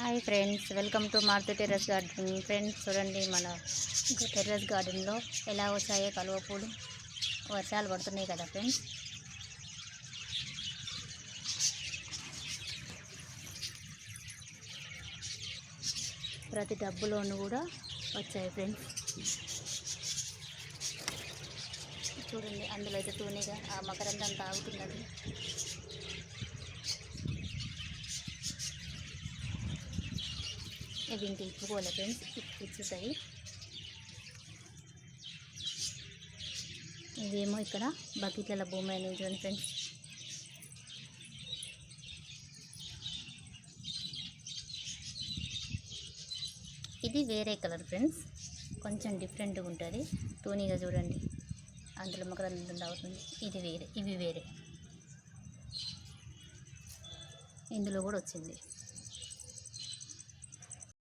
Hi friends welcome to Maruti terrace garden. Friends చూడండి మన terrace గార్డెన్లో ఎలా వచ్చాయో కలువ పూలు. వర్షాలు పడుతున్నాయి కదా ఫ్రెండ్స్. ప్రతి డబ్బులోనూ కూడా వచ్చాయి ఫ్రెండ్స్. చూడండి అందులో అయితే తూనేగా ఆ మకరందం తాగుతున్నది. ఇవి ఇంక ఫ్రెండ్స్. ఇచ్చుతాయి ఇవేమో ఇక్కడ బకెట్ల భూమి అనేది ఫ్రెండ్స్. ఇది వేరే కలర్ ఫ్రెండ్స్. కొంచెం డిఫరెంట్గా ఉంటుంది. తోనిగా చూడండి. అందులో మకరందం అవుతుంది. ఇది వేరే ఇవి వేరే. ఇందులో కూడా వచ్చింది.